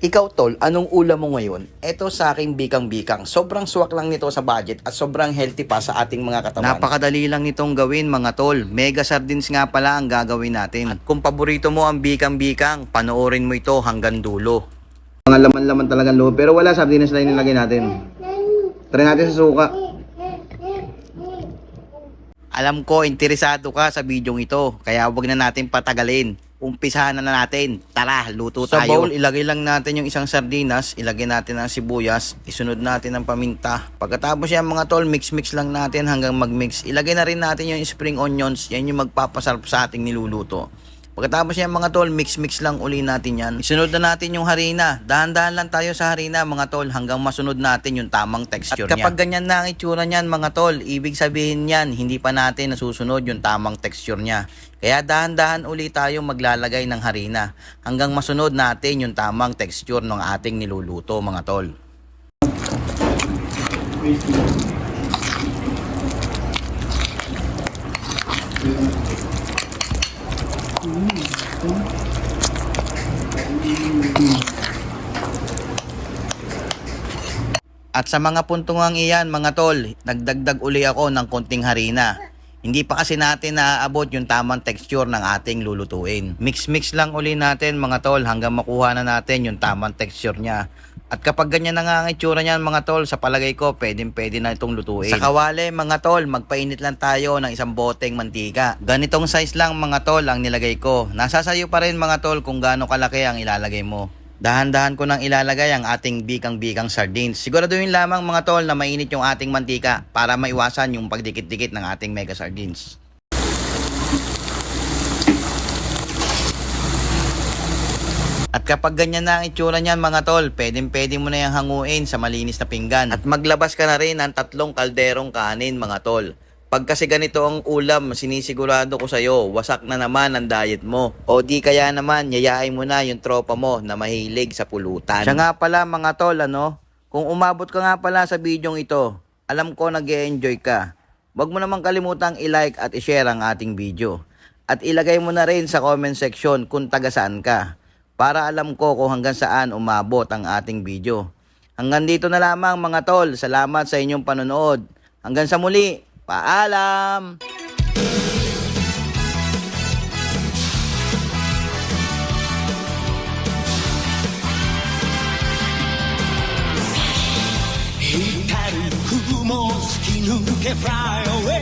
Ikaw tol, anong ulam mo ngayon? Ito sa aking bikang-bikang. Sobrang swak lang nito sa budget at sobrang healthy pa sa ating mga katawan. Napakadali lang nitong gawin mga tol. Mega sardines nga pala ang gagawin natin. At kung paborito mo ang bikang-bikang, panoorin mo ito hanggang dulo. Mga laman-laman talagang loob. Pero wala sardinas na inilagay natin. Try natin sa suka. Alam ko, interesado ka sa bidyong ito, kaya wag na natin patagalin. Umpisahan na, na natin. Tara, luto Sa tayo. bowl, ilagay lang natin yung isang sardinas, ilagay natin ang sibuyas, isunod natin ang paminta. Pagkatapos yan mga tol, mix-mix lang natin hanggang mag-mix. Ilagay na rin natin yung spring onions, yan yung magpapasarap sa ating niluluto. Pagkatapos yan mga tol, mix-mix lang uli natin yan. Isunod na natin yung harina. Dahan-dahan lang tayo sa harina mga tol hanggang masunod natin yung tamang texture At niya. kapag ganyan na ang itsura niyan mga tol, ibig sabihin niyan, hindi pa natin nasusunod yung tamang texture niya. Kaya dahan-dahan uli tayo maglalagay ng harina hanggang masunod natin yung tamang texture ng ating niluluto mga tol. At sa mga puntungang iyan, mga tol, nagdagdag uli ako ng konting harina. Hindi pa kasi natin naaabot yung tamang texture ng ating lulutuin. Mix-mix lang uli natin mga tol hanggang makuha na natin yung tamang texture niya. At kapag ganyan na nga ang itsura niyan mga tol, sa palagay ko, pwedeng pwede na itong lutuin. Sa kawali mga tol, magpainit lang tayo ng isang boteng mantika. Ganitong size lang mga tol ang nilagay ko. Nasa sayo pa rin mga tol kung gaano kalaki ang ilalagay mo. Dahan-dahan ko nang ilalagay ang ating bikang-bikang sardines. Siguraduhin lamang mga tol na mainit yung ating mantika para maiwasan yung pagdikit-dikit ng ating mega sardines. At kapag ganyan na ang itsura niyan mga tol, pwedeng pwede mo na yung hanguin sa malinis na pinggan. At maglabas ka na rin ng tatlong kalderong kanin mga tol. Pag kasi ganito ang ulam, sinisigurado ko sa'yo, wasak na naman ang diet mo. O di kaya naman, yayain mo na yung tropa mo na mahilig sa pulutan. Siya nga pala mga tol, ano? Kung umabot ka nga pala sa bidyong ito, alam ko nag enjoy ka. Huwag mo namang kalimutang i-like at i-share ang ating video. At ilagay mo na rin sa comment section kung taga saan ka para alam ko kung hanggang saan umabot ang ating video. Hanggang dito na lamang mga tol. Salamat sa inyong panonood. Hanggang sa muli. Paalam! Fly away